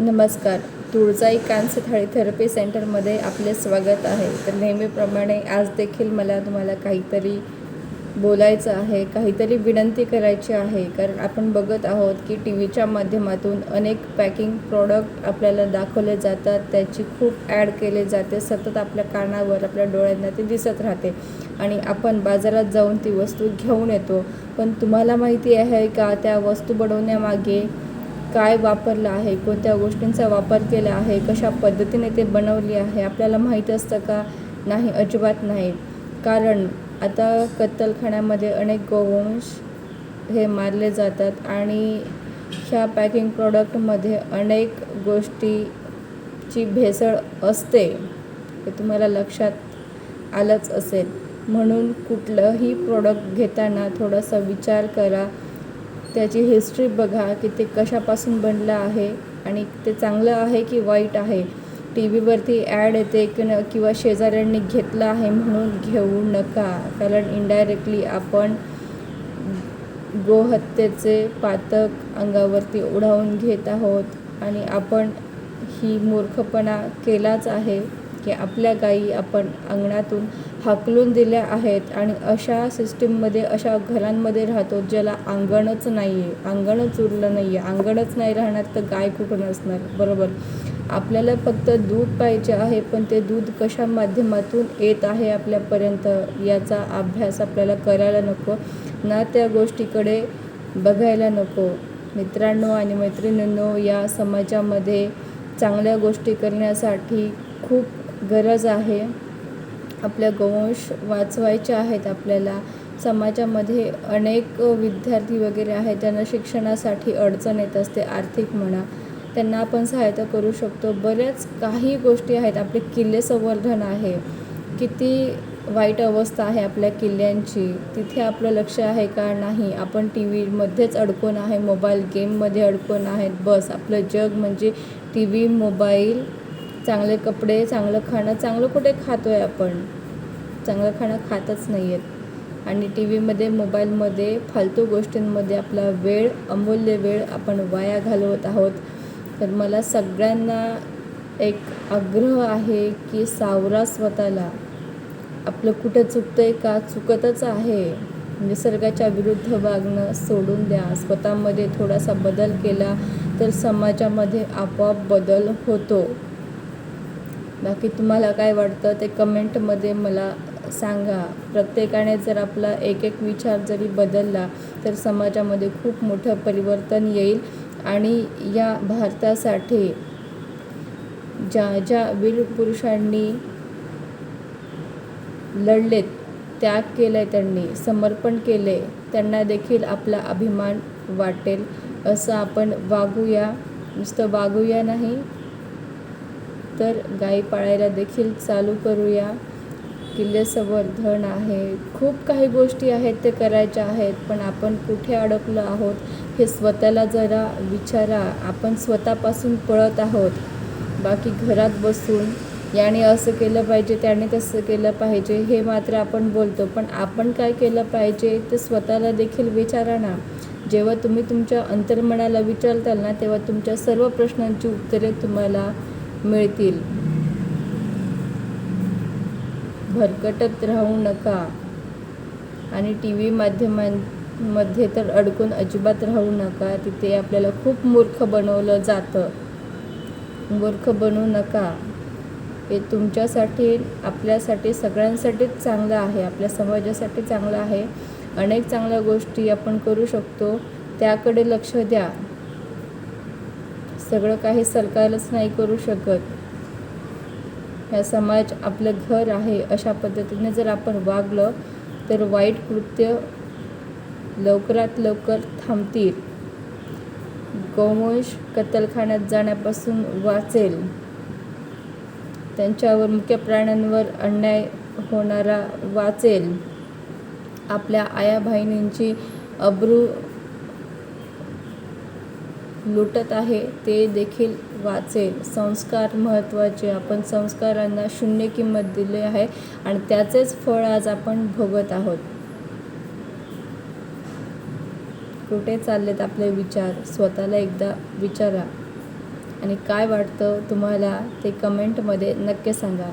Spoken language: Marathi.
नमस्कार. तुळजाई कांस्य थाळी थेरपी सेंटरमध्ये आपले स्वागत आहे. तर नेहमीप्रमाणे आज देखील मला तुम्हाला काहीतरी बोलायचं आहे काहीतरी विनंती करायची आहे. कारण आपण बघत आहोत की टी व्हीच्या माध्यमातून अनेक पॅकिंग प्रॉडक्ट आपल्याला दाखवले जातात. त्याची खूप ॲड केले जाते. सतत आपल्या कानावर आपल्या डोळ्यांना ते दिसत राहते. आणि आपण बाजारात जाऊन ती वस्तू घेऊन येतो. पण तुम्हाला माहिती आहे का त्या वस्तू बनवण्यामागे काय वापरलं आहे कोणत्या गोष्टींचा वापर केला आहे कशा पद्धतीने ते बनवली आहे आपल्याला माहीत असतं का? नाही अजिबात नाही. कारण आता कत्तलखान्यामध्ये अनेक गोवंश हे मारले जातात आणि ह्या पॅकिंग प्रॉडक्टमध्ये अनेक गोष्टीची भेसळ असते हे तुम्हाला लक्षात आलंच असेल. म्हणून कुठलंही प्रोडक्ट घेताना थोडासा विचार करा. त्याची हिस्ट्री बघा की ते कशापासून बनलं आहे आणि ते चांगलं आहे की वाईट आहे. टी व्हीवरती ॲड येते की न किंवा शेजाऱ्यांनी घेतलं आहे म्हणून घेऊ नका. कारण इनडायरेक्टली आपण गोहत्येचे पातक अंगावरती ओढावून घेत आहोत आणि आपण ही मूर्खपणा केलाच आहे. की आपल्या गायी आपण अंगणातून हाकलून दिल्या आहेत आणि अशा सिस्टीममध्ये अशा घरांमध्ये राहतो ज्याला अंगणच नाही आहे अंगणच उरलं नाही आहे अंगणच नाही राहणार तर गाय कुठून असणार बरोबर. आपल्याला फक्त दूध पाहिजे आहे पण ते दूध कशा माध्यमातून येत आहे आपल्यापर्यंत याचा अभ्यास आपल्याला करायला नको ना त्या गोष्टीकडे बघायला नको. मित्रांनो आणि मैत्रिणींनो या समाजामध्ये चांगल्या गोष्टी करण्यासाठी खूप गरज आहे. आपल्या गोवंश वाचवायचे आहेत आपल्याला. समाजामध्ये अनेक विद्यार्थी वगैरे आहेत ज्यांना शिक्षणासाठी अडचण येत असते आर्थिक म्हणा. त्यांना आपण सहायता करू शकतो. बऱ्याच काही गोष्टी आहेत. आपले किल्ले संवर्धन आहे. किती वाईट अवस्था आहे आपल्या किल्ल्यांची. तिथे आपलं लक्ष आहे का नाही? आपण टी व्हीमध्येच अडकून आहे मोबाईल गेममध्ये अडकून आहेत. बस आपलं जग म्हणजे टी व्ही मोबाईल चांगले कपडे चांगलं खाणं चांगलं कुठे खातो आहे आपण? चांगलं खाणं खातच नाही आहेत आणि टी व्हीमध्ये मोबाईलमध्ये फालतू गोष्टींमध्ये आपला वेळ अमूल्य वेळ आपण वाया घालवत आहोत. तर मला सगळ्यांना एक आग्रह आहे की सावरा स्वतःला. आपलं कुठं चुकतं आहे का चुकतच आहे निसर्गाच्या विरुद्ध वागणं सोडून द्या. स्वतःमध्ये थोडासा बदल केला तर समाजामध्ये आपोआप बदल होतो. बाकी तुम्हाला काय वाटतं ते कमेंटमध्ये मला सांगा. प्रत्येकाने जर आपला एक एक विचार जरी बदलला तर समाजामध्ये खूप मोठं परिवर्तन येईल. आणि या भारतासाठी ज्या ज्या वीर पुरुषांनी लढलेत त्याग केलं आहे त्यांनी समर्पण केले त्यांना देखील आपला अभिमान वाटेल असं आपण वागूया. नुसतं वागूया नाही तर गाई पाळायला देखील चालू करूया. किल्ले संवर्धन आहे. खूप काही गोष्टी आहेत ते करायच्या आहेत पण आपण कुठे अडकलो आहोत हे स्वतःला जरा विचारा. आपण स्वतःपासून पळत आहोत. बाकी घरात बसून याने असं केलं पाहिजे त्याने तसं केलं पाहिजे हे मात्र आपण बोलतो. पण आपण काय केलं पाहिजे ते स्वतःला देखील विचारा ना. जेव्हा तुम्ही तुमच्या अंतर्मनाला विचारताल ना तेव्हा तुमच्या सर्व प्रश्नांची उत्तरे तुम्हाला मिळतील. भरकटत राहू नका. आणि टी व्ही माध्यमांमध्ये तर अडकून अजिबात राहू नका. तिथे आपल्याला खूप मूर्ख बनवलं जातं. मूर्ख बनवू नका. हे तुमच्यासाठी आपल्यासाठी सगळ्यांसाठीच चांगलं आहे. आपल्या समाजासाठी चांगलं आहे. अनेक चांगल्या गोष्टी आपण करू शकतो. त्याकडे लक्ष द्या. सगळं काही सरकारच नाही करू शकत. ह्या समाज आपलं घर आहे अशा पद्धतीने जर आपण वागलं तर वाईट कृत्य लवकरात लवकर थांबतील. गोवंश कत्तलखान्यात जाण्यापासून वाचेल. त्यांच्यावर मुख्य प्राण्यांवर अन्याय होणारा वाचेल. आपल्या आया बहिणींची अब्रू लुटत आहे ते देखील वाचेल. संस्कार महत्त्वाचे. आपण संस्कारांना शून्य किंमत दिली आहे आणि त्याचेच फळ आज आपण भोगत आहोत. कुठे चाललेत आपले विचार? स्वतःला एकदा विचारा. आणि काय वाटतं तुम्हाला ते कमेंटमध्ये नक्की सांगा.